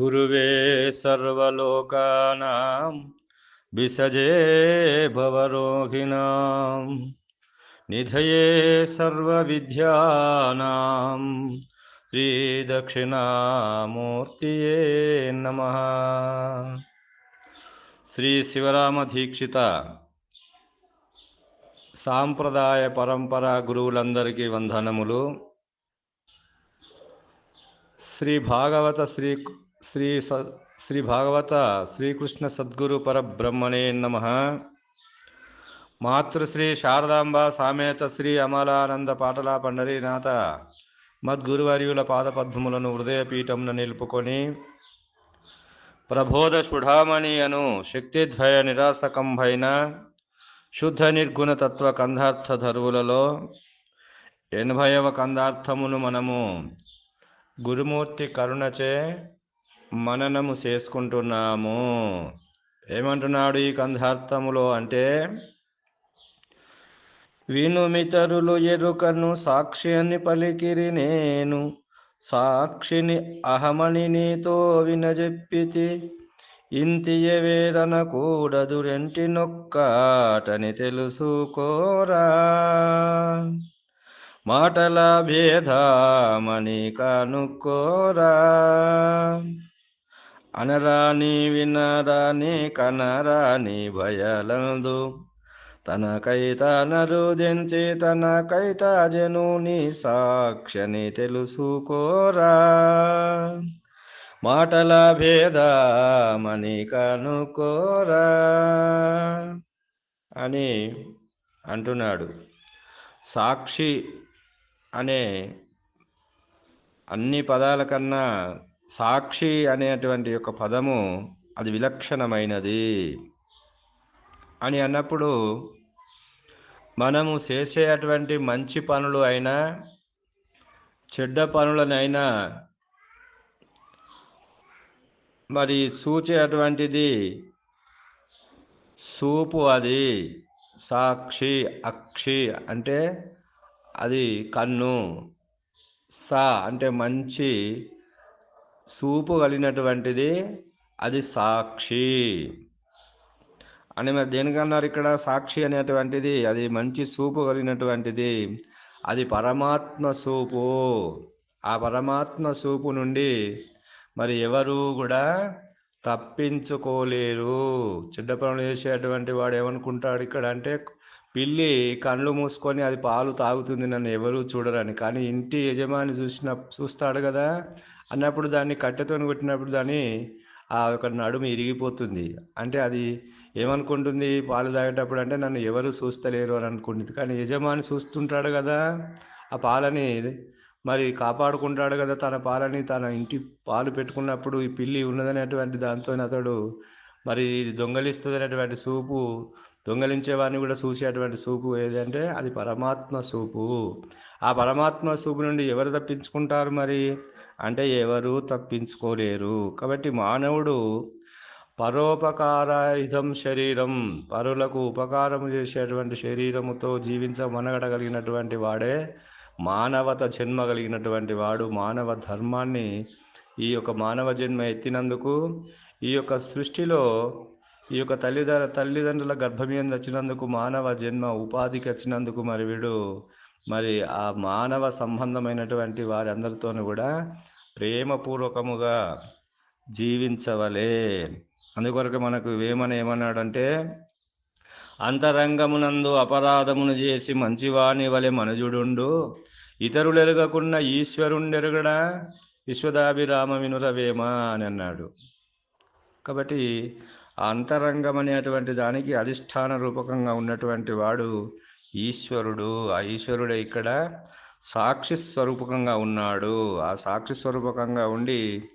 గురువే సర్వలోకానాం విసజే భవరోహిణా నిధయే సర్వవిద్యానాం శ్రీదక్షిణామూర్తి నమ. శ్రీ శివరామ దీక్షిత సాంప్రదాయ పరంపర గురువులందరికీ వందనములు. శ్రీ భాగవత శ్రీ శ్రీ స- శ్రీ భాగవత శ్రీకృష్ణ సద్గురు పరబ్రహ్మణే నమ. మాతృశ్రీ శారదాంబ సామేత శ్రీ అమలానంద పాటల పండరీనాథ మద్గురువర్యుల పాదపద్మములను హృదయపీఠమున నిలుపుకొని ప్రబోధ సుఢామణి అను శక్తిద్వయ నిరాసకంభైన శుద్ధ నిర్గుణ తత్వ కందార్థ ధరువులలో ఎనభైవ కందార్థమును మనము గురుమూర్తి కరుణచే మననము చేసుకుంటున్నాము. ఏమంటున్నాడు ఈ కంధార్థములో అంటే వినుమితరులు ఎరుకను సాక్షి అని పలికిరి నేను సాక్షిని అహమని నీతో వినజెప్పితి. ఇంతియ వేదన కూడదు రెంటి నొక్కాటని తెలుసుకోరా. మాటల భేదామని కనుక్కోరా. అనరాని వినరాని కనరాని భయలందు తనకై తనరుదించి తనకై జనుని సాక్షిని తెలుసుకోరా. మాటల భేదమని కనుకోరా అని అంటున్నాడు. సాక్షి అనే అన్ని పదాల కన్నా సాక్షి అనేటువంటి ఒక పదము అది విలక్షణమైనది అని అన్నప్పుడు మనము చేసేటువంటి మంచి పనులు అయినా చెడ్డ పనులనైనా మరి సూచేటువంటిది సూపు అది సాక్షి అక్షి అంటే అది కన్ను సా అంటే మంచి చూపు కలిగినటువంటిది అది సాక్షి. అని మరి దేనికన్నారు ఇక్కడ సాక్షి అనేటువంటిది? అది మంచి చూపు కలిగినటువంటిది. అది పరమాత్మ సూపు. ఆ పరమాత్మ సూపు నుండి మరి ఎవరు కూడా తప్పించుకోలేరు. చెడ్డ పనులు చేసేటువంటి వాడు ఏమనుకుంటాడు ఇక్కడ అంటే పిల్లి కళ్ళు మూసుకొని అది పాలు తాగుతుంది నన్ను ఎవరు చూడరని. కానీ ఇంటి యజమాని చూసిన చూస్తాడు కదా అన్నప్పుడు దాన్ని కట్టెతో కొట్టినప్పుడు దాన్ని ఆ యొక్క నడుము ఇరిగిపోతుంది. అంటే అది ఏమనుకుంటుంది? పాలు తాగేటప్పుడు అంటే నన్ను ఎవరు చూస్తలేరు అని అనుకుంటుంది. కానీ యజమాని చూస్తుంటాడు కదా ఆ పాలని మరి కాపాడుకుంటాడు కదా తన పాలని తన ఇంటి పాలు పెట్టుకున్నప్పుడు ఈ పిల్లి ఉన్నదనేటువంటి దాంతో అతడు మరి ఇది దొంగలిస్తుంది అనేటువంటి సూపు దొంగలించేవాడిని కూడా చూసేటువంటి సూపు ఏదంటే అది పరమాత్మ సూపు. ఆ పరమాత్మ సూపు నుండి ఎవరు తప్పించుకుంటారు మరి? అంటే ఎవరు తప్పించుకోలేరు. కాబట్టి మానవుడు పరోపకారాయుధం శరీరం పరులకు ఉపకారము చేసేటువంటి శరీరముతో జీవించమనగడగలిగినటువంటి వాడే మానవత జన్మ కలిగినటువంటి వాడు. మానవ ధర్మాన్ని ఈ యొక్క మానవ జన్మ ఎత్తినందుకు ఈ యొక్క సృష్టిలో ఈ యొక్క తల్లిదండ్రుల తల్లిదండ్రుల గర్భమీయం వచ్చినందుకు మానవ జన్మ ఉపాధికి వచ్చినందుకు మరి వీడు మరి ఆ మానవ సంబంధమైనటువంటి వారి అందరితోనూ కూడా ప్రేమపూర్వకముగా జీవించవలే. అందుకొరకు మనకు వేమన ఏమన్నాడంటే అంతరంగమునందు అపరాధమును చేసి మంచివాణి వలె మనుజుడుండు. ఇతరులెరగకున్న ఈశ్వరుండెరగడా విశ్వదాభిరామ వినురవేమ అని అన్నాడు. కాబట్టి ఆ అంతరంగం అనేటువంటి దానికి అధిష్టాన రూపకంగా ఉన్నటువంటి వాడు ఈశ్వరుడు. ఆ ఈశ్వరుడే ఇక్కడ సాక్షి స్వరూపకంగా ఉన్నాడు. ఆ సాక్షి స్వరూపకంగా ఉండి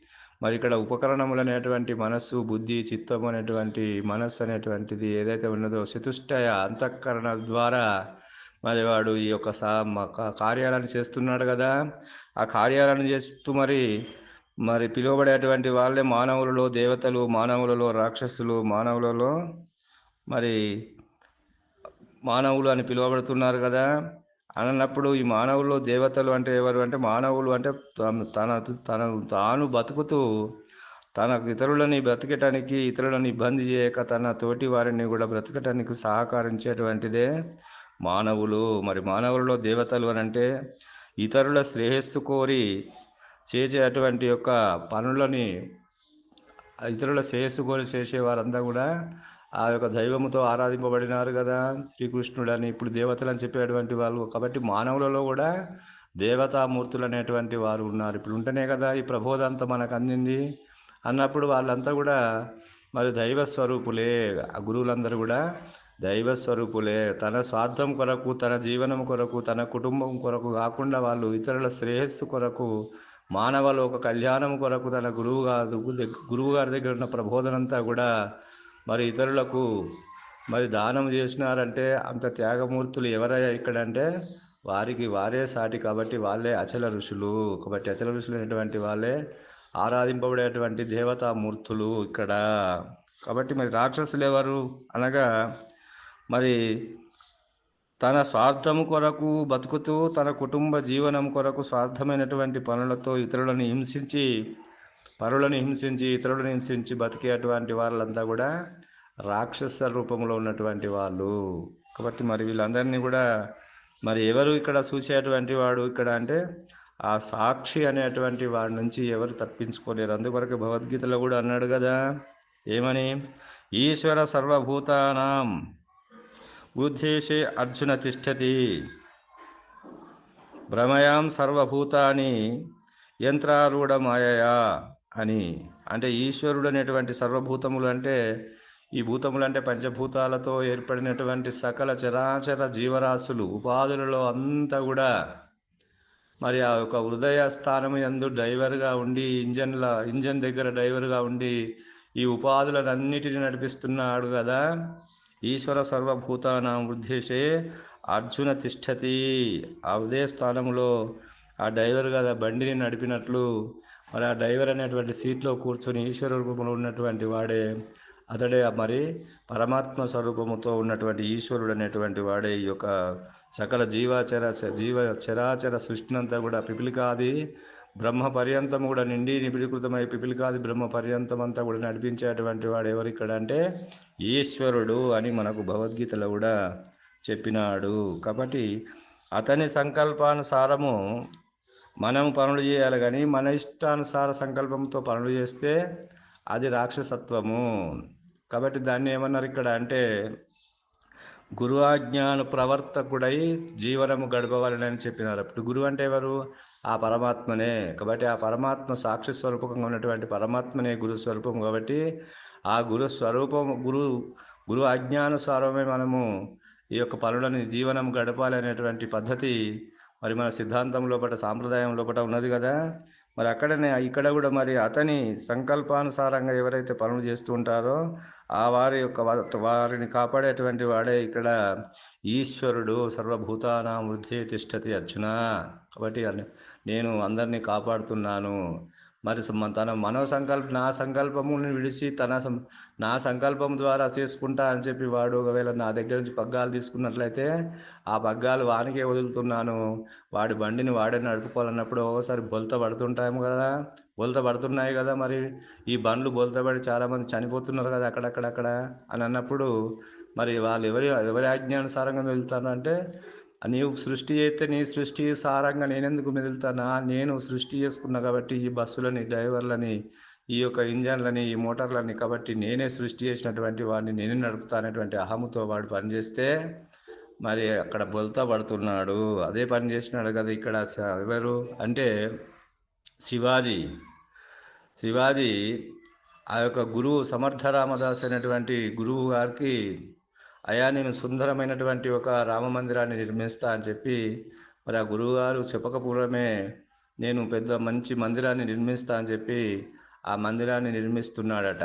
మరి ఇక్కడ ఉపకరణములు అనేటువంటి మనస్సు బుద్ధి చిత్తం అనేటువంటి మనస్సు అనేటువంటిది ఏదైతే ఉన్నదో చతుష్టయ అంతఃకరణ ద్వారా మరి వాడు ఈ యొక్క సా మ- కార్యాలను చేస్తున్నాడు కదా. ఆ కార్యాలను చేస్తూ మరి మరి పిలువబడేటువంటి వాళ్ళే మానవులలో దేవతలు మానవులలో రాక్షసులు మానవులలో మరి మానవులు అని పిలువబడుతున్నారు కదా. అన్నప్పుడు ఈ మానవుల్లో దేవతలు అంటే ఎవరు అంటే మానవులు అంటే తన తన తన తాను బతుకుతూ తన ఇతరులని బ్రతకటానికి ఇతరులను ఇబ్బంది చేయక తన తోటి వారిని కూడా బ్రతకటానికి సహకరించేటువంటిదే మానవులు. మరి మానవులలో దేవతలు అని అంటే ఇతరుల శ్రేయస్సు కోరి చేసేటువంటి యొక్క పనులని ఇతరుల చేసుకొని చేసే వారంతా కూడా ఆ యొక్క దైవముతో ఆరాధింపబడినారు కదా శ్రీకృష్ణుడు అని ఇప్పుడు దేవతలు అని చెప్పేటువంటి వాళ్ళు. కాబట్టి మానవులలో కూడా దేవతామూర్తులు అనేటువంటి వారు ఉన్నారు. ఇప్పుడు ఉంటేనే కదా ఈ ప్రబోధంతా మనకు అందింది. అన్నప్పుడు వాళ్ళంతా కూడా మరి దైవ స్వరూపులే. ఆ గురువులందరూ కూడా దైవ స్వరూపులే. తన స్వార్థం కొరకు తన జీవనం కొరకు తన కుటుంబం కొరకు కాకుండా వాళ్ళు ఇతరుల శ్రేయస్సు కొరకు మానవలో ఒక కళ్యాణం కొరకు తన గురువు గారు గురువు గారి దగ్గర ఉన్న ప్రబోధనంతా కూడా మరి ఇతరులకు మరి దానం చేసినారంటే అంత త్యాగమూర్తులు ఎవరయ్యా ఇక్కడ అంటే వారికి వారే సాటి కాబట్టి వాళ్ళే అచల ఋషులు. కాబట్టి అచల ఋషులు అనేటువంటి వాళ్ళే ఆరాధింపబడేటువంటి దేవతామూర్తులు ఇక్కడ. కాబట్టి మరి రాక్షసులు ఎవరు అనగా మరి తన స్వార్థం కొరకు బతుకుతూ తన కుటుంబ జీవనం కొరకు స్వార్థమైనటువంటి పనులతో ఇతరులను హింసించి పరులను హింసించి ఇతరులను హింసించి బతికేటువంటి వాళ్ళంతా కూడా రాక్షస రూపంలో ఉన్నటువంటి వాళ్ళు. కాబట్టి మరి వీళ్ళందరినీ కూడా మరి ఎవరు ఇక్కడ చూసేటువంటి వాడు ఇక్కడ అంటే ఆ సాక్షి అనేటువంటి వాడి నుంచి ఎవరు తప్పించుకోలేరు. అందువరకు భగవద్గీతలో కూడా అన్నాడు కదా ఏమని? ఈశ్వర సర్వభూతానాం. ఉద్దేశే అర్జున తిష్టతి. భ్రమయాం సర్వభూతాన్ని యంత్రారూఢ మాయయా అని. అంటే ఈశ్వరుడు అనేటువంటి సర్వభూతములు అంటే ఈ భూతములు అంటే పంచభూతాలతో ఏర్పడినటువంటి సకల చరాచర జీవరాశులు ఉపాధులలో అంతా కూడా మరి ఆ యొక్క హృదయ స్థానం ఎందు డ్రైవర్గా ఉండి ఇంజన్ల ఇంజన్ దగ్గర డ్రైవర్గా ఉండి ఈ ఉపాధులన్నిటిని నడిపిస్తున్నాడు కదా. ఈశ్వర సర్వభూతానాం వృద్ధిషే అర్జున తిష్టతి. అదే స్థానంలో ఆ డ్రైవర్ కదా బండిని నడిపినట్లు మరి ఆ డ్రైవర్ అనేటువంటి సీట్లో కూర్చొని ఈశ్వర రూపంలో ఉన్నటువంటి వాడే. అతడే మరి పరమాత్మ స్వరూపముతో ఉన్నటువంటి ఈశ్వరుడు అనేటువంటి వాడే. ఈ యొక్క సకల జీవాచర జీవ చరాచర సృష్టినంతా కూడా పిపిలికాది. బ్రహ్మ పర్యంతం కూడా నిండి నిబిడీకృతమై పిపిలికాది బ్రహ్మ పర్యంతం అంతా కూడా నడిపించేటువంటి వాడు ఎవరు ఇక్కడ అంటే ఈశ్వరుడు అని మనకు భగవద్గీతలో కూడా చెప్పినాడు. కాబట్టి అతని సంకల్పానుసారము మనం పనులు చేయాలి కానీ మన ఇష్టానుసార సంకల్పంతో పనులు చేస్తే అది రాక్షసత్వము. కాబట్టి దాన్ని ఏమన్నారు ఇక్కడ అంటే గురువాజ్ఞాను ప్రవర్తకుడై జీవనము గడపవాలని చెప్పినారు. అప్పుడు గురువు అంటే ఎవరు? ఆ పరమాత్మనే. కాబట్టి ఆ పరమాత్మ సాక్షి స్వరూపంగా ఉన్నటువంటి పరమాత్మనే గురు స్వరూపం కాబట్టి ఆ గురు స్వరూపం గురు గురు స్వరూపమే మనము ఈ యొక్క పనులను జీవనం గడపాలి అనేటువంటి పద్ధతి మరి మన సిద్ధాంతం లోపల సాంప్రదాయం లోపల ఉన్నది కదా. మరి అక్కడనే ఇక్కడ కూడా మరి అతని సంకల్పానుసారంగా ఎవరైతే పనులు చేస్తూ ఉంటారో ఆ వారి యొక్క వారిని కాపాడేటువంటి వాడే ఇక్కడ ఈశ్వరుడు సర్వభూతానా వృద్ధి తిష్టతి అర్జున. కాబట్టి నేను అందరినీ కాపాడుతున్నాను. మరి తన మనో సంకల్ప నా సంకల్పమును విడిచి తన నా సంకల్పం ద్వారా చేసుకుంటా అని చెప్పి వాడు ఒకవేళ నా దగ్గర నుంచి పగ్గాలు తీసుకున్నట్లయితే ఆ పగ్గాలు వానికే వదులుతున్నాను. వాడి బండిని వాడే నడుపుకోవాలన్నప్పుడు ఒకసారి బొలత పడుతుంటాము కదా. బొలత పడుతున్నాయి కదా మరి. ఈ బండ్లు బొల్త పడి చాలామంది చనిపోతున్నారు కదా అక్కడక్కడక్కడ అని అన్నప్పుడు మరి వాళ్ళు ఎవరి ఎవరి ఆజ్ఞానుసారంగా వెళ్తారు అంటే నీవు సృష్టి చేస్తే నీ సృష్టి సారంగా నేనెందుకు మెదులుతానా నేను సృష్టి చేసుకున్నా కాబట్టి ఈ బస్సులని డ్రైవర్లని ఈ యొక్క ఇంజన్లని ఈ మోటార్లని కాబట్టి నేనే సృష్టి చేసినటువంటి వాడిని నేనే నడుపుతానటువంటి అహముతో వాడు పనిచేస్తే మరి అక్కడ బొల్తా పడుతున్నాడు. అదే పని చేసినాడు కదా ఇక్కడ ఎవరు? అంటే శివాజీ. శివాజీ ఆ యొక్క గురువు సమర్థ రామదాస్ అనేటువంటి గురువు గారికి అయా నేను సుందరమైనటువంటి ఒక రామ మందిరాన్ని నిర్మిస్తా అని చెప్పి మరి ఆ గురువు గారు చెప్పకపూర్వమే నేను పెద్ద మంచి మందిరాన్ని నిర్మిస్తా అని చెప్పి ఆ మందిరాన్ని నిర్మిస్తున్నాడట.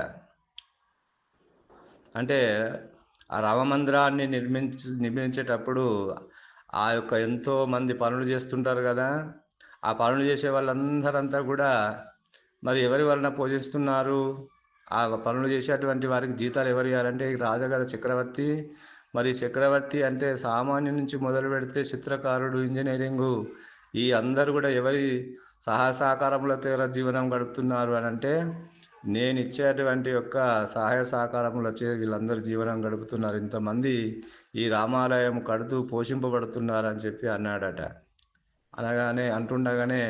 అంటే ఆ రామ మందిరాన్ని నిర్మించి నిర్మించేటప్పుడు ఆ యొక్క ఎంతో మంది పనులు చేస్తుంటారు కదా. ఆ పనులు చేసే వాళ్ళందరంతా కూడా మరి ఎవరి వలన పూజిస్తున్నారు? ఆ పనులు చేసేటువంటి వారికి జీతాలు ఎవరు ఇవ్వాలంటే రాజగారు రాజగారి చక్రవర్తి. మరి చక్రవర్తి అంటే సామాన్యం నుంచి మొదలు పెడితే చిత్రకారుడు ఇంజనీరింగు. ఈ అందరూ కూడా ఎవరి సహా సహకారంలో తీవ్ర జీవనం గడుపుతున్నారు అని అంటే నేను ఇచ్చేటువంటి యొక్క సహాయ సహకారములచే వీళ్ళందరూ జీవనం గడుపుతున్నారు. ఇంతమంది ఈ రామాలయం కడుతూ పోషింపబడుతున్నారని చెప్పి అన్నాడట. అనగానే అంటుండగానే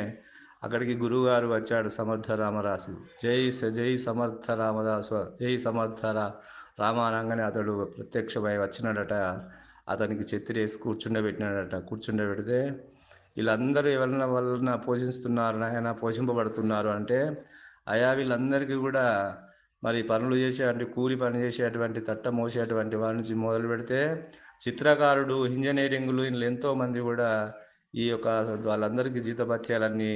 అక్కడికి గురువుగారు వచ్చాడు సమర్థ రామదాసు జై జై సమర్థ రామదాసు జై సమర్థ రా రామానంగానే అతడు ప్రత్యక్షమై వచ్చినాడట. అతనికి చెత్తిరేసి కూర్చుండబెట్టినాడట. కూర్చుండబెడితే వీళ్ళందరూ ఎవరిన వలన పోషిస్తున్నారు నాయన పోషింపబడుతున్నారు అంటే అయా వీళ్ళందరికీ కూడా మరి పనులు చేసేటువంటి కూలి పని చేసేటువంటి తట్ట మోసేటువంటి వారి నుంచి మొదలు పెడితే చిత్రకారుడు ఇంజనీరింగ్లు వీళ్ళు ఎంతోమంది కూడా ఈ యొక్క వాళ్ళందరికీ జీతభత్యాలన్నీ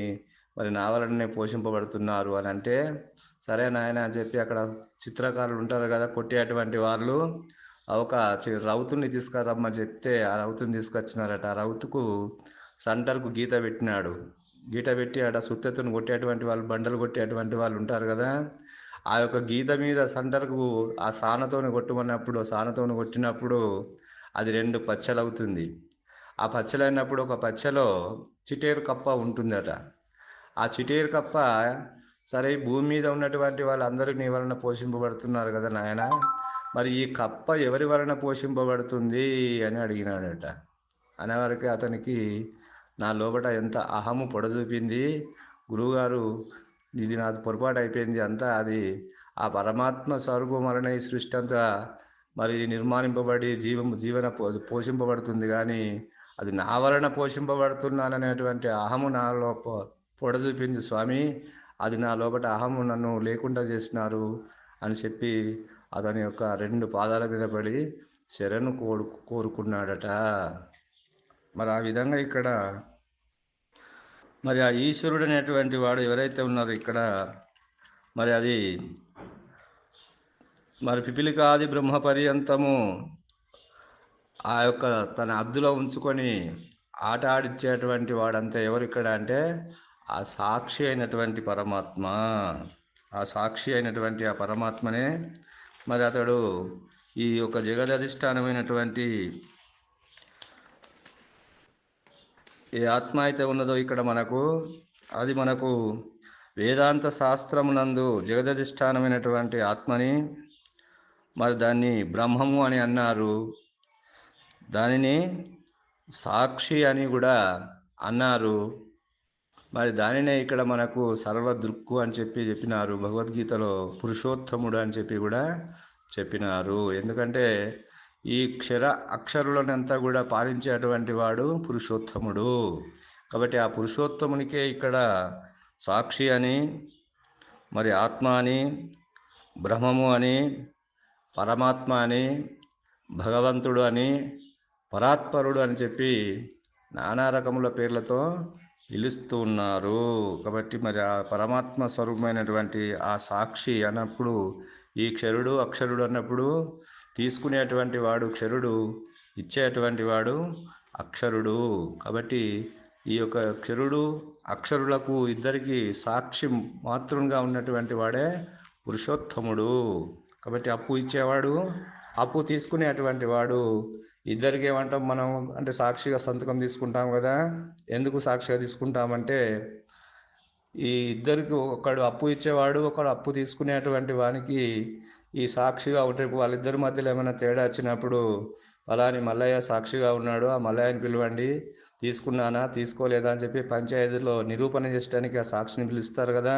మరి నా పోషింపబడుతున్నారు అని అంటే సరే నాయన అని చెప్పి అక్కడ చిత్రకారులు ఉంటారు కదా కొట్టేటువంటి వాళ్ళు ఒక చి- రౌతుని తీసుకురమ్మని చెప్తే ఆ రౌతుని తీసుకొచ్చినారట. ఆ రౌతుకు సంటర్కు గీత పెట్టినాడు. గీత పెట్టి ఆడ సుత్తెత్తును కొట్టేటువంటి వాళ్ళు బండలు కొట్టేటువంటి వాళ్ళు ఉంటారు కదా ఆ యొక్క గీత మీద సంటర్కు ఆ సానతోని కొట్టమన్నప్పుడు సానతోని కొట్టినప్పుడు అది రెండు పచ్చలవుతుంది. ఆ పచ్చలైనప్పుడు ఒక పచ్చలో చిటేరు కప్ప ఉంటుందట. ఆ చిటీరు కప్ప సరే భూమి మీద ఉన్నటువంటి వాళ్ళందరూ నీ వలన పోషింపబడుతున్నారు కదా నాయన. మరి ఈ కప్ప ఎవరి వలన పోషింపబడుతుంది అని అడిగినాడట. అనేవరకు అతనికి నా లోపల ఎంత అహము పొడచూపింది. గురువుగారు ఇది నాది పొరపాటు అయిపోయింది అంతా. అది ఆ పరమాత్మ స్వరూపం వలన ఈ సృష్టి అంతా మరి నిర్మాణింపబడి జీవం జీవన పో పోషింపబడుతుంది. కానీ అది నా వలన పోషింపబడుతున్నాననేటువంటి అహము నాలో పొడచూపింది స్వామి అది నా లోపల అహము నన్ను లేకుండా చేసినారు అని చెప్పి అతని యొక్క రెండు పాదాల మీద పడి శరణు కోరు కోరుకున్నాడట. మరి ఆ విధంగా ఇక్కడ మరి ఆ ఈశ్వరుడు అనేటువంటి వాడు ఎవరైతే ఉన్నారో ఇక్కడ మరి అది మరి పిపిలికాది బ్రహ్మ పర్యంతము ఆ యొక్క తన అద్దులో ఉంచుకొని ఆట ఆడిచ్చేటువంటి వాడంతా ఎవరు ఇక్కడ అంటే ఆ సాక్షి అయినటువంటి పరమాత్మ ఆ సాక్షి అయినటువంటి ఆ పరమాత్మనే మరి అతడు ఈ యొక్క జగదధిష్టానమైనటువంటి ఏ ఆత్మ అయితే ఉన్నదో ఇక్కడ మనకు అది మనకు వేదాంత శాస్త్రమునందు జగదధిష్టానమైనటువంటి ఆత్మని మరి దాన్ని బ్రహ్మము అని అన్నారు. దానిని సాక్షి అని కూడా అన్నారు. మరి దానినే ఇక్కడ మనకు సర్వదృక్కు అని చెప్పి చెప్పినారు. భగవద్గీతలో పురుషోత్తముడు అని చెప్పి కూడా చెప్పినారు. ఎందుకంటే ఈ క్షర అక్షరులనంతా కూడా పాలించేటువంటి వాడు పురుషోత్తముడు. కాబట్టి ఆ పురుషోత్తమునికే ఇక్కడ సాక్షి అని మరి ఆత్మ అని బ్రహ్మము అని పరమాత్మ అని భగవంతుడు అని పరాత్పరుడు అని చెప్పి నానా రకముల పేర్లతో నిలుస్తూ ఉన్నారు కాబట్టి మరి ఆ పరమాత్మ స్వరూపమైనటువంటి ఆ సాక్షి అన్నప్పుడు ఈ క్షరుడు అక్షరుడు అన్నప్పుడు తీసుకునేటువంటి వాడు క్షరుడు ఇచ్చేటువంటి వాడు అక్షరుడు. కాబట్టి ఈ యొక్క క్షరుడు అక్షరులకు ఇద్దరికి సాక్షి మాతృంగా ఉన్నటువంటి వాడే పురుషోత్తముడు. కాబట్టి అప్పు ఇచ్చేవాడు అప్పు తీసుకునేటువంటి వాడు ఇద్దరికి ఏమంటాం మనం అంటే సాక్షిగా సంతకం తీసుకుంటాం కదా. ఎందుకు సాక్షిగా తీసుకుంటామంటే ఈ ఇద్దరికి ఒకడు అప్పు ఇచ్చేవాడు ఒకడు అప్పు తీసుకునేటువంటి వానికి ఈ సాక్షిగా ఉంటే వాళ్ళిద్దరి మధ్యలో ఏమైనా తేడా వచ్చినప్పుడు అలాని మల్లయ్య సాక్షిగా ఉన్నాడు ఆ మల్లయ్యని పిలవండి తీసుకున్నానా తీసుకోలేదా అని చెప్పి పంచాయతీలో నిరూపణ చేయడానికి ఆ సాక్షిని పిలుస్తారు కదా.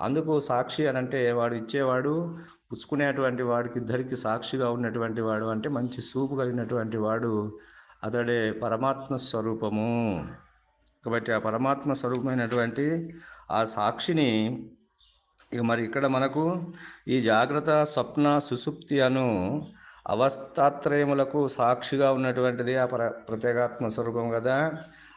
అందుకు సాక్షి అని అంటే వాడు ఇచ్చేవాడు పుచ్చుకునేటువంటి వాడికి ఇద్దరికి సాక్షిగా ఉన్నటువంటి వాడు అంటే మంచి సూపు కలిగినటువంటి వాడు అతడే పరమాత్మ స్వరూపము. కాబట్టి ఆ పరమాత్మ స్వరూపమైనటువంటి ఆ సాక్షిని ఇక మరి ఇక్కడ మనకు ఈ జాగ్రత్త స్వప్న సుసుప్తి అను అవస్థాత్రయములకు సాక్షిగా ఉన్నటువంటిది ఆ ప్ర ప్రత్యేగాత్మ స్వరూపం కదా.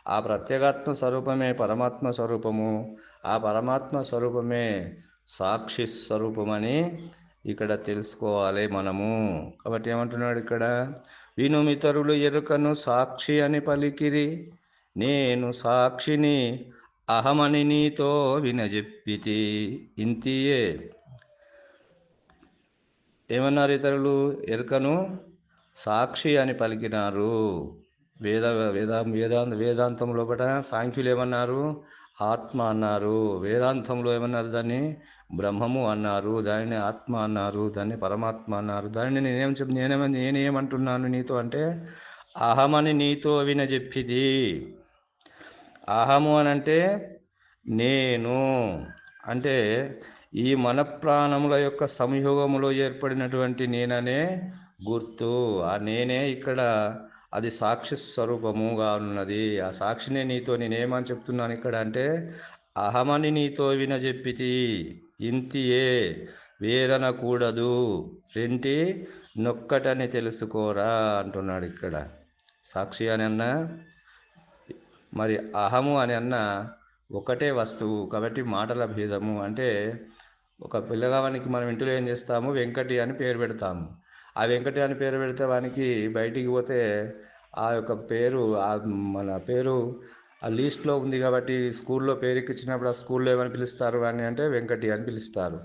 ఆ ప్రత్యేగాత్మ స్వరూపమే పరమాత్మ స్వరూపము. ఆ పరమాత్మ స్వరూపమే సాక్షి స్వరూపమని ఇక్కడ తెలుసుకోవాలి మనము. కాబట్టి ఏమంటున్నాడు ఇక్కడ? వినుమితరులు ఎరుకను సాక్షి అని పలికిరి. నేను సాక్షిని అహమని నీతో వినజెప్పితి. ఇంతియే. ఏమన్నారు ఇతరులు? ఎరుకను సాక్షి అని పలికినారు. వేద వేద వేదాంత వేదాంతం లోపల సాంఖ్యులు ఏమన్నారు? ఆత్మ అన్నారు. వేదాంతంలో ఏమన్నారు దాన్ని? బ్రహ్మము అన్నారు. దానిని ఆత్మ అన్నారు. దాన్ని పరమాత్మ అన్నారు. దానిని నేనేం చెప్ నేనేమ నేనేమంటున్నాను నీతో అంటే అహమని నీతో విన చెప్పిది. అహము అని అంటే నేను. అంటే ఈ మన ప్రాణముల యొక్క సంయోగములో ఏర్పడినటువంటి నేననే గుర్తు. ఆ నేనే ఇక్కడ అది సాక్షి స్వరూపముగా ఉన్నది. ఆ సాక్షినే నీతో నేనేమని చెప్తున్నాను ఇక్కడ అంటే అహమని నీతో వినజెప్పితి ఇంతియే వేరనకూడదు రెంటి నొక్కటని తెలుసుకోరా అంటున్నాడు ఇక్కడ. సాక్షి అని అన్న మరి అహము అని అన్న ఒకటే వస్తువు కాబట్టి మాటల భేదము. అంటే ఒక పిల్లగావానికి మనం ఇంట్లో ఏం చేస్తాము? వెంకటి అని పేరు పెడతాము. ఆ వెంకటి అని పేరు పెడితే వానికి బయటికి పోతే ఆ యొక్క పేరు ఆ మన పేరు ఆ లీస్ట్లో ఉంది కాబట్టి స్కూల్లో పేరు ఎక్కించినప్పుడు ఆ స్కూల్లో ఏమని పిలుస్తారు వాడిని అంటే వెంకటి అని పిలుస్తారు.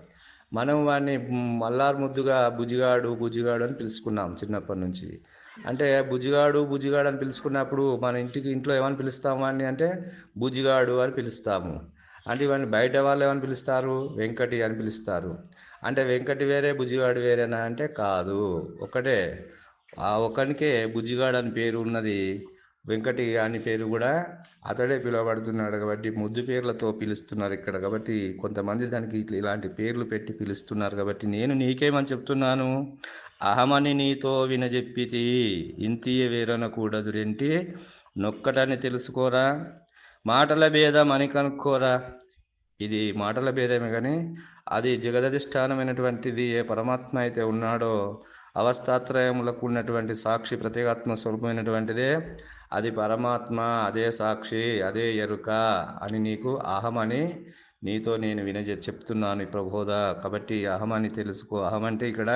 మనం వాడిని మల్లారు ముద్దుగా బుజ్జిగాడు బుజ్జిగాడు అని పిలుచుకున్నాం చిన్నప్పటి నుంచి. అంటే బుజ్జిగాడు బుజ్జిగాడు అని పిలుచుకున్నప్పుడు మన ఇంటికి ఇంట్లో ఏమని పిలుస్తాము వాడిని అంటే బుజ్జిగాడు అని పిలుస్తాము. అంటే ఇవన్నీ బయట వాళ్ళు ఏమని పిలుస్తారు? వెంకటి అని పిలుస్తారు. అంటే వెంకటి వేరే బుజ్జిగాడు వేరేనా? అంటే కాదు. ఒకటే. ఆ ఒకనికే బుజ్జిగాడు అని పేరు ఉన్నది. వెంకటి అని పేరు కూడా అతడే పిలువబడుతున్నాడు కాబట్టి ముద్దు పేర్లతో పిలుస్తున్నారు ఇక్కడ కాబట్టి కొంతమంది దానికి ఇలాంటి పేర్లు పెట్టి పిలుస్తున్నారు కాబట్టి నేను నీకేమని చెప్తున్నాను? అహమని నీతో వినజెప్పితి. ఇంతియ వేరనకూడదు రెంటి. నొక్కటని తెలుసుకోరా? మాటల భేదం అని కనుక్కోరా? ఇది మాటల భేదమే కానీ అది జగదధిష్టానమైనటువంటిది ఏ పరమాత్మ అయితే ఉన్నాడో అవస్థాత్రయములకు ఉన్నటువంటి సాక్షి ప్రత్యేగాత్మ స్వరూపమైనటువంటిదే అది పరమాత్మ అదే సాక్షి అదే ఎరుక అని నీకు అహమని నీతో నేను వినజ చెప్తున్నాను ప్రబోధ. కాబట్టి అహమని తెలుసుకో. అహమంటే ఇక్కడ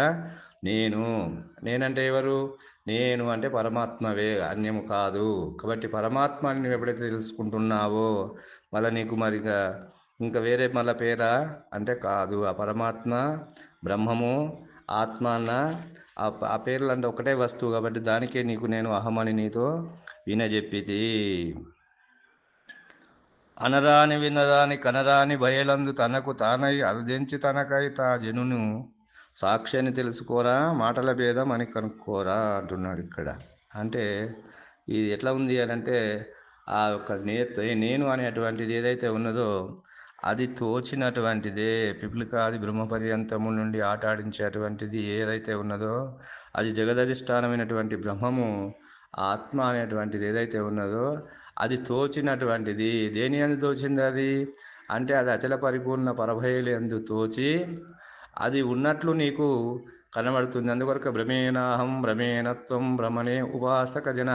నేను. నేనంటే ఎవరు? నేను అంటే పరమాత్మవే అన్యము కాదు. కాబట్టి పరమాత్మని నువ్వు ఎప్పుడైతే తెలుసుకుంటున్నావో మళ్ళీ నీకు మరిగా ఇంకా వేరే మళ్ళీ పేరా? అంటే కాదు. ఆ పరమాత్మ బ్రహ్మము ఆత్మ అన్న ఆ పేర్లు అంటే ఒకటే వస్తువు కాబట్టి దానికే నీకు నేను అహమని నీతో వినజెప్పితి. అనరాని వినరాని కనరాని బయలందు తనకు తానై అర్ధించి తనకై తా జనును. సాక్షి అని తెలుసుకోరా? మాటల భేదం అని కనుక్కోరా? అంటున్నాడు ఇక్కడ. అంటే ఇది ఎట్లా ఉంది అని అంటే ఆ యొక్క నే నేను అనేటువంటిది ఏదైతే ఉన్నదో అది తోచినటువంటిదే పిపిలికాది బ్రహ్మపర్యంతము నుండి ఆటాడించేటువంటిది ఏదైతే ఉన్నదో అది జగదధిష్టానమైనటువంటి బ్రహ్మము ఆత్మ అనేటువంటిది ఏదైతే ఉన్నదో అది తోచినటువంటిది. దేని అందు తోచింది అది? అంటే అది అచల పరిపూర్ణ పరభయలు ఎందు తోచి అది ఉన్నట్లు నీకు కనబడుతుంది. అందుకొరకు భ్రమేణాహం భ్రమేణత్వం భ్రమణే ఉపాసక జన.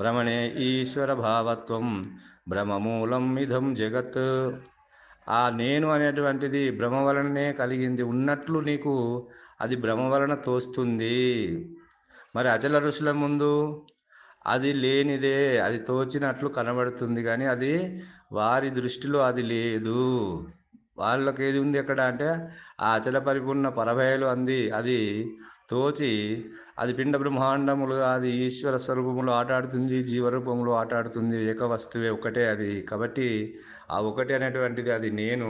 భ్రమణే ఈశ్వర భావత్వం భ్రమమూలం ఇదం జగత్. ఆ నేను అనేటువంటిది భ్రమ వలననే కలిగింది. ఉన్నట్లు నీకు అది భ్రమ వలన తోస్తుంది. మరి అచల ఋషుల ముందు అది లేనిదే అది తోచినట్లు కనబడుతుంది కానీ అది వారి దృష్టిలో అది లేదు. వాళ్ళకి ఏది ఉంది ఎక్కడ అంటే ఆ అచల పరిపూర్ణ పరభయలు అంది. అది తోచి అది పిండ బ్రహ్మాండములు అది ఈశ్వర స్వరూపములు ఆటాడుతుంది జీవరూపములు ఆటాడుతుంది. ఏక వస్తువే ఒకటే అది. కాబట్టి ఆ ఒకటి అనేటువంటిది అది నేను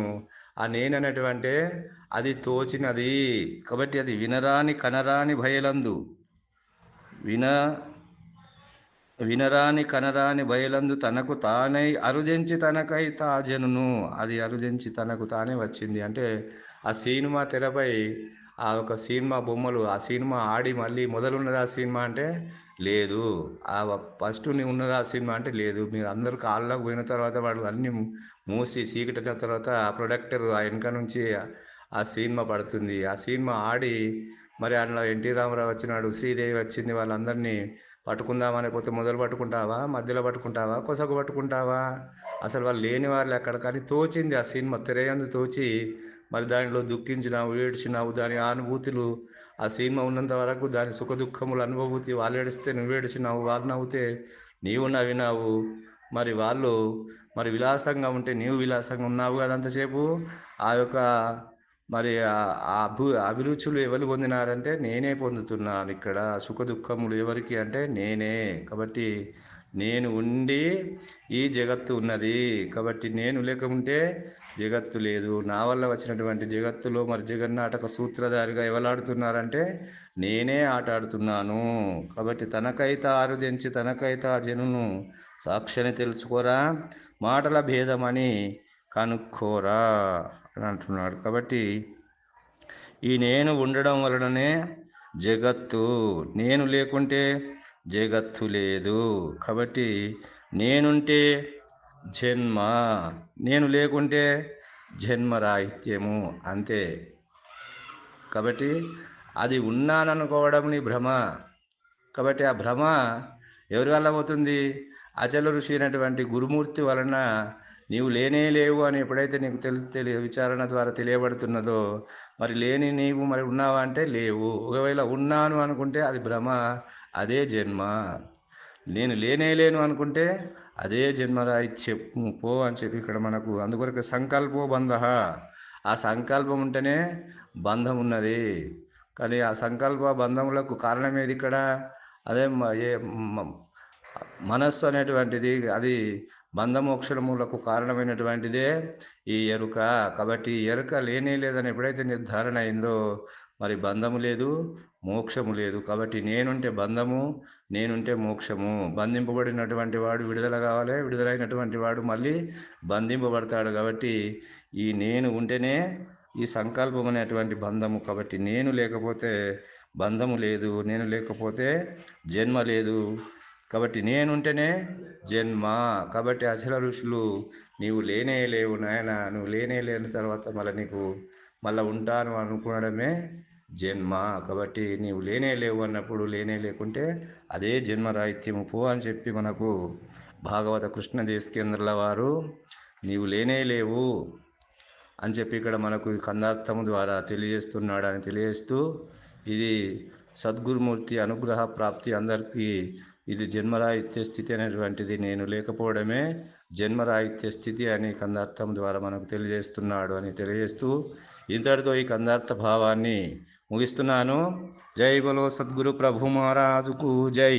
ఆ నేను అనేటువంటి అది తోచినది. కాబట్టి అది వినరాని కనరాని భయలందు. విన వినరాని కనరాని బయలందు తనకు తానై అరుదించి తనకై తాజనును. అది అరుదించి తనకు తానే వచ్చింది. అంటే ఆ సినిమా తెరపై ఆ ఒక సినిమా బొమ్మలు ఆ సినిమా ఆడి మళ్ళీ మొదలున్నది ఆ సినిమా అంటే లేదు. ఆ ఫస్ట్ ఉన్నది ఆ సినిమా అంటే లేదు. మీరు అందరూ కాళ్ళకు పోయిన తర్వాత వాళ్ళు అన్ని మూసి చీకటిన తర్వాత ఆ ప్రొడక్టర్ ఆ వెనక నుంచి ఆ సినిమా పడుతుంది. ఆ సినిమా ఆడి మరి అందులో ఎన్టీ రామారావు వచ్చినాడు శ్రీదేవి వచ్చింది వాళ్ళందరినీ పట్టుకుందామని పోతే మొదలు పట్టుకుంటావా మధ్యలో పట్టుకుంటావా కొసకు పట్టుకుంటావా? అసలు వాళ్ళు లేని వాళ్ళు ఎక్కడ కానీ తోచింది ఆ సినిమా తెరయందు తోచి మరి దానిలో దుఃఖించినావు ఏడ్చినావు దాని అనుభూతులు ఆ సినిమా ఉన్నంత వరకు దాని సుఖ దుఃఖములు అనుభూతి వాళ్ళు ఏడిస్తే నువ్వు ఏడిచినావు వాళ్ళు నవ్వుతే నీవు నవ్వినావు. మరి వాళ్ళు మరి విలాసంగా ఉంటే నీవు విలాసంగా ఉన్నావు కదా అంతసేపు? ఆ యొక్క మరి ఆ అభి అభిరుచులు ఎవరు పొందినారంటే నేనే పొందుతున్నాను ఇక్కడ. సుఖ దుఃఖములు ఎవరికి అంటే నేనే. కాబట్టి నేను ఉండి ఈ జగత్తు ఉన్నది. కాబట్టి నేను లేకుంటే జగత్తు లేదు. నా వల్ల వచ్చినటువంటి జగత్తులో మరి జగన్నాటక సూత్రధారిగా ఎవలాడుతున్నారంటే నేనే ఆట ఆడుతున్నాను కాబట్టి తనకైతే ఆరుదించి తనకైతే ఆ జనును సాక్షిని తెలుసుకోరా? మాటల భేదమని కనుక్కోరా అని అంటున్నాడు. కాబట్టి ఈ నేను ఉండడం వలననే జగత్తు నేను లేకుంటే జగత్తు లేదు. కాబట్టి నేనుంటే జన్మ నేను లేకుంటే జన్మరాహిత్యము. అంతే. కాబట్టి అది ఉన్నాననుకోవడం నీ భ్రమ. కాబట్టి ఆ భ్రమ ఎవరి వల్ల అవుతుంది అచల ఋషి అయినటువంటి గురుమూర్తి వలన నీవు లేనే లేవు అని ఎప్పుడైతే నీకు తెలి తెలియ విచారణ ద్వారా తెలియబడుతున్నదో మరి లేని నీవు మరి ఉన్నావా అంటే లేవు. ఒకవేళ ఉన్నాను అనుకుంటే అది భ్రమ అదే జన్మ. నేను లేనే లేను అనుకుంటే అదే జన్మరాయి చెప్పు పో అని చెప్పి ఇక్కడ మనకు అందుకొరకు సంకల్పో బంధ. ఆ సంకల్పం ఉంటేనే బంధం ఉన్నది. కానీ ఆ సంకల్ప బంధములకు కారణం ఏది ఇక్కడ? అదే మ- ఏ మ- మనస్సు అనేటువంటిది అది బంధమోక్షణములకు కారణమైనటువంటిదే ఈ ఎరుక. కాబట్టి ఎరుక లేనే లేదని ఎప్పుడైతే నిర్ధారణ అయిందో మరి బంధము లేదు మోక్షము లేదు. కాబట్టి నేనుంటే బంధము నేనుంటే మోక్షము. బంధింపబడినటువంటి వాడు విడుదల కావాలి విడుదలైనటువంటి వాడు మళ్ళీ బంధింపబడతాడు. కాబట్టి ఈ నేను ఉంటేనే ఈ సంకల్పం అనేటువంటి బంధము. కాబట్టి నేను లేకపోతే బంధము లేదు నేను లేకపోతే జన్మ లేదు. కాబట్టి నేనుంటేనే జన్మ. కాబట్టి అచల ఋషులు నీవు లేనే లేవు నాయన నువ్వు లేనే లేని తర్వాత మళ్ళీ నీకు మళ్ళీ ఉంటాను అనుకోవడమే జన్మ. కాబట్టి నీవు లేనే లేవు అన్నప్పుడు లేనే లేకుంటే అదే జన్మ రాహిత్యము పో అని చెప్పి మనకు భాగవత కృష్ణ దేశకేంద్రుల వారు నీవు లేనే లేవు అని చెప్పి ఇక్కడ మనకు కందార్థము ద్వారా తెలియజేస్తున్నాడని తెలియజేస్తూ ఇది సద్గురుమూర్తి అనుగ్రహ ప్రాప్తి అందరికీ ఇది జన్మరాహిత్య స్థితి అనేటువంటిది నేను లేకపోవడమే జన్మరాహిత్య స్థితి అని కందార్థం ద్వారా మనకు తెలియజేస్తున్నాడు అని తెలియజేస్తూ ఇంతటితో ఈ కందార్థ భావాన్ని ముగిస్తున్నాను. జై బలో సద్గురు ప్రభు మహారాజుకు జై.